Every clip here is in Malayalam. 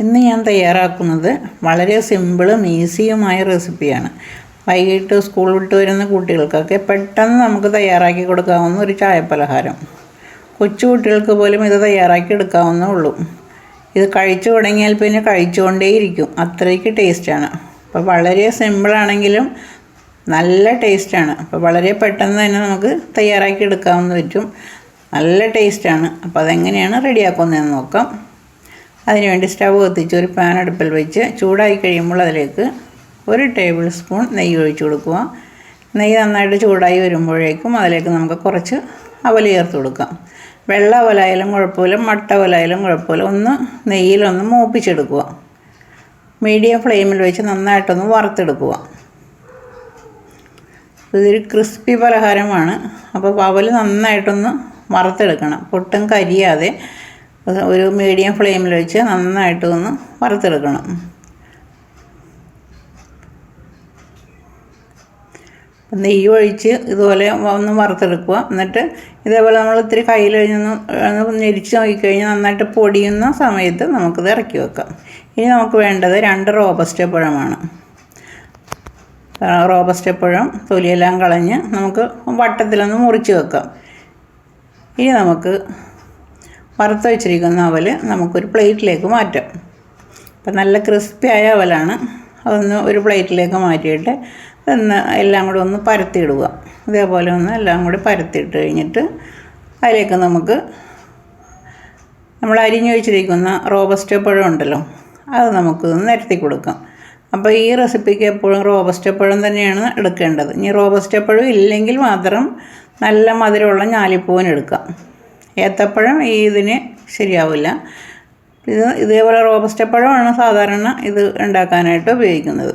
ഇന്ന് ഞാൻ തയ്യാറാക്കുന്നത് വളരെ സിമ്പിളും ഈസിയുമായ റെസിപ്പിയാണ്. വൈകിട്ട് സ്കൂൾ വിട്ട് വരുന്ന കുട്ടികൾക്കൊക്കെ പെട്ടെന്ന് നമുക്ക് തയ്യാറാക്കി കൊടുക്കാവുന്ന ഒരു ചായപ്പലഹാരം. കൊച്ചു കുട്ടികൾക്ക് പോലും ഇത് തയ്യാറാക്കി എടുക്കാവുന്നേ ഉള്ളൂ. ഇത് കഴിച്ചു തുടങ്ങിയാൽ പിന്നെ കഴിച്ചുകൊണ്ടേയിരിക്കും. അത്രയ്ക്ക് ടേസ്റ്റാണ്. അപ്പോൾ വളരെ സിമ്പിളാണെങ്കിലും നല്ല ടേസ്റ്റാണ്. അപ്പോൾ വളരെ പെട്ടെന്ന് തന്നെ നമുക്ക് തയ്യാറാക്കി എടുക്കാവുന്ന പറ്റും. നല്ല ടേസ്റ്റാണ്. അപ്പോൾ അതെങ്ങനെയാണ് റെഡിയാക്കുന്നതെന്ന് നോക്കാം. അതിനുവേണ്ടി സ്റ്റവ് കത്തിച്ച് ഒരു പാൻ അടുപ്പിൽ വെച്ച് ചൂടായി കഴിയുമ്പോൾ അതിലേക്ക് ഒരു ടേബിൾ സ്പൂൺ നെയ്യ് ഒഴിച്ചു കൊടുക്കുക. നെയ്യ് നന്നായിട്ട് ചൂടായി വരുമ്പോഴേക്കും അതിലേക്ക് നമുക്ക് കുറച്ച് അവൽ ചേർത്ത് കൊടുക്കാം. വെള്ള അവലായാലും കുഴപ്പമില്ല മട്ട അവലായാലും കുഴപ്പമില്ല. ഒന്ന് നെയ്യിലൊന്ന് മൂപ്പിച്ചെടുക്കുക. മീഡിയം ഫ്ലെയിമിൽ വെച്ച് നന്നായിട്ടൊന്ന് വറുത്തെടുക്കുക. ഇതൊരു ക്രിസ്പി പലഹാരമാണ്. അപ്പോൾ അവൽ നന്നായിട്ടൊന്ന് വറുത്തെടുക്കണം. പൊട്ടും കരിയാതെ ഒരു മീഡിയം ഫ്ലെയിമിൽ വെച്ച് നന്നായിട്ട് ഒന്ന് വറുത്തെടുക്കണം. നെയ്യ് ഒഴിച്ച് ഇതുപോലെ ഒന്ന് വറുത്തെടുക്കുക. എന്നിട്ട് ഇതേപോലെ നമ്മൾ ഇത്തിരി കയ്യിൽ കഴിഞ്ഞൊന്ന് ഞെരിച്ച് നോക്കിക്കഴിഞ്ഞാൽ നന്നായിട്ട് പൊടിയുന്ന സമയത്ത് നമുക്കിത് ഇറക്കി വെക്കാം. ഇനി നമുക്ക് വേണ്ടത് രണ്ട് റോബസ്റ്റ പഴമാണ്. റോബസ്റ്റ പഴം തൊലിയെല്ലാം കളഞ്ഞ് നമുക്ക് വട്ടത്തിലൊന്ന് മുറിച്ച് വെക്കാം. ഇനി നമുക്ക് വറുത്ത് വെച്ചിരിക്കുന്ന അവൽ നമുക്കൊരു പ്ലേറ്റിലേക്ക് മാറ്റാം. അപ്പം നല്ല ക്രിസ്പി ആയ അവലാണ്. അതൊന്ന് ഒരു പ്ലേറ്റിലേക്ക് മാറ്റിയിട്ട് ഒന്ന് എല്ലാം കൂടെ ഒന്ന് പരത്തിയിടുക. ഇതേപോലെ ഒന്ന് എല്ലാം കൂടി പരത്തിയിട്ട് കഴിഞ്ഞിട്ട് അതിലേക്ക് നമുക്ക് നമ്മൾ അരിഞ്ഞു വെച്ചിരിക്കുന്ന റോബസ്റ്റ പഴം ഉണ്ടല്ലോ അത് നമുക്ക് നിരത്തി കൊടുക്കാം. അപ്പോൾ ഈ റെസിപ്പിക്ക് എപ്പോഴും റോബസ്റ്റ പഴം തന്നെയാണ് എടുക്കേണ്ടത്. ഇനി റോബസ്റ്റ പഴം ഇല്ലെങ്കിൽ മാത്രം നല്ല മധുരമുള്ള ഞാലിപ്പൂവൻ എടുക്കാം. ഏത്തപ്പഴം ഈ ഇതിന് ശരിയാവില്ല. ഇത് ഇതേപോലെ റോബസ്റ്റ പഴമാണ് സാധാരണ ഇത് ഉണ്ടാക്കാനായിട്ട് ഉപയോഗിക്കുന്നത്.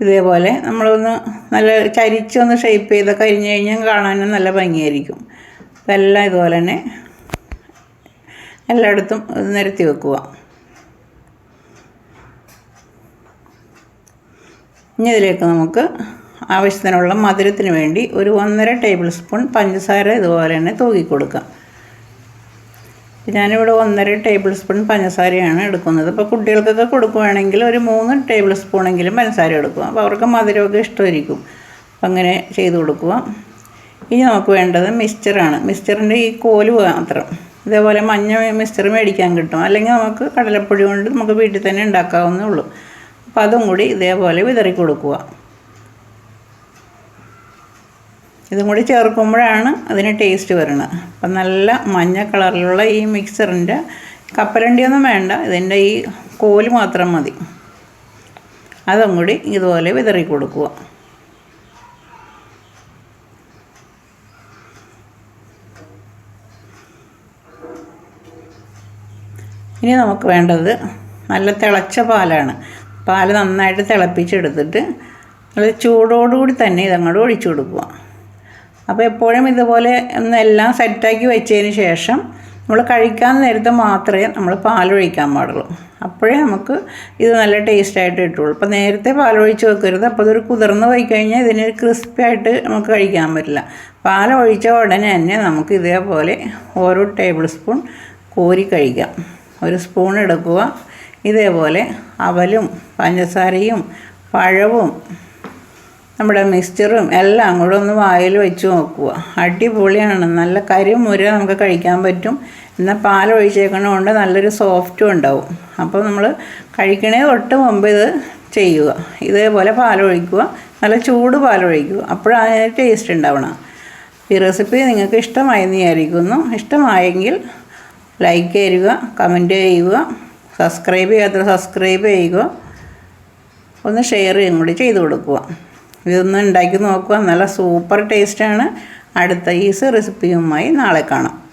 ഇതേപോലെ നമ്മളൊന്ന് നല്ല ചരിച്ചൊന്ന് ഷേപ്പ് ചെയ്ത് കരിഞ്ഞ് കഴിഞ്ഞാൽ കാണാനും നല്ല ഭംഗിയായിരിക്കും. ഇതെല്ലാം ഇതുപോലെ തന്നെ എല്ലായിടത്തും നിരത്തി വെക്കുക. ഇനി ഇതിലേക്ക് നമുക്ക് ആവശ്യത്തിനുള്ള മധുരത്തിന് വേണ്ടി ഒരു ഒന്നര ടേബിൾ സ്പൂൺ പഞ്ചസാര ഇതുപോലെ തന്നെ തൂക്കി കൊടുക്കാം. ഞാനിവിടെ ഒന്നര ടേബിൾ സ്പൂൺ പഞ്ചസാരയാണ് എടുക്കുന്നത്. അപ്പോൾ കുട്ടികൾക്കൊക്കെ കൊടുക്കുകയാണെങ്കിൽ ഒരു മൂന്ന് ടേബിൾ സ്പൂണെങ്കിലും പഞ്ചസാര എടുക്കുക. അപ്പോൾ അവർക്ക് മധുരമൊക്കെ ഇഷ്ടമായിരിക്കും. അപ്പം അങ്ങനെ ചെയ്ത് കൊടുക്കുക. ഇനി നമുക്ക് വേണ്ടത് മിക്സ്ചറാണ്. മിക്സ്ചറിന്റെ ഈ കോൽ മാത്രം. ഇതേപോലെ മഞ്ഞ മിക്സ്ചർ മേടിക്കാൻ കിട്ടും. അല്ലെങ്കിൽ നമുക്ക് കടലപ്പൊടി കൊണ്ട് നമുക്ക് വീട്ടിൽ തന്നെ ഉണ്ടാക്കാവുന്നേ ഉള്ളൂ. അപ്പോൾ അതും കൂടി ഇതേപോലെ വിതറി കൊടുക്കുക. ഇതും കൂടി ചേർക്കുമ്പോഴാണ് അതിന് ടേസ്റ്റ് വരുന്നത്. അപ്പം നല്ല മഞ്ഞ കളറിലുള്ള ഈ മിക്സറിന്റെ കപ്പലണ്ടിയൊന്നും വേണ്ട. ഇതിന്റെ ഈ കോൽ മാത്രം മതി. അതും കൂടി ഇതുപോലെ വിതറി കൊടുക്കുക. ഇനി നമുക്ക് വേണ്ടത് നല്ല തിളച്ച പാലാണ്. പാൽ നന്നായിട്ട് തിളപ്പിച്ചെടുത്തിട്ട് നല്ല ചൂടോടുകൂടി തന്നെ ഇതങ്ങോട്ട് ഒഴിച്ചു കൊടുക്കുക. അപ്പോൾ എപ്പോഴും ഇതുപോലെ എല്ലാം സെറ്റാക്കി വെച്ചതിന് ശേഷം നമ്മൾ കഴിക്കാൻ നേരത്തെ മാത്രമേ നമ്മൾ പാലൊഴിക്കാൻ പാടുള്ളൂ. അപ്പോഴേ നമുക്ക് ഇത് നല്ല ടേസ്റ്റായിട്ട് കിട്ടുള്ളൂ. അപ്പോൾ നേരത്തെ പാലൊഴിച്ച് വെക്കരുത്. അപ്പോൾ ഇതൊരു കുതിർന്ന് പോയി കഴിഞ്ഞാൽ ഇതിന് ക്രിസ്പി ആയിട്ട് നമുക്ക് കഴിക്കാൻ പറ്റില്ല. പാലൊഴിച്ച ഉടനെ തന്നെ നമുക്ക് ഇതേപോലെ ഓരോ ടേബിൾ സ്പൂൺ കോരി കഴിക്കാം. ഒരു സ്പൂൺ എടുക്കുക. ഇതേപോലെ അവലും പഞ്ചസാരയും പഴവും നമ്മുടെ മിക്സ്ചറും എല്ലാം കൂടെ ഒന്ന് വായിൽ വെച്ച് നോക്കുക. അടിപൊളിയാണ്. നല്ല കരിമുര നമുക്ക് കഴിക്കാൻ പറ്റും. എന്നാൽ പാൽ ഒഴിച്ചേക്കണതുകൊണ്ട് നല്ലൊരു സോഫ്റ്റും ഉണ്ടാവും. അപ്പോൾ നമ്മൾ കഴിക്കണേ തൊട്ട് മുമ്പ് ഇത് ചെയ്യുക. ഇതേപോലെ പാൽ ഒഴിക്കുക. നല്ല ചൂട് പാൽ പാലൊഴിക്കുക അപ്പോഴാണ് ടേസ്റ്റ് ഉണ്ടാവണം ഈ റെസിപ്പി നിങ്ങൾക്ക് ഇഷ്ടമായെന്ന് വിചാരിക്കുന്നു. ഇഷ്ടമായെങ്കിൽ ലൈക്ക് ചെയ്യുക കമന്റ് ചെയ്യുക സബ്സ്ക്രൈബ് ചെയ്യാത്ത സബ്സ്ക്രൈബ് ചെയ്യുക. ഒന്ന് ഷെയർ ചെയ്യും കൂടി ചെയ്ത് കൊടുക്കുക. ഇതൊന്ന് ഉണ്ടാക്കി നോക്കുക. നല്ല സൂപ്പർ ടേസ്റ്റാണ്. അടുത്ത ഈസ് റെസിപ്പിയുമായി നാളെ കാണാം.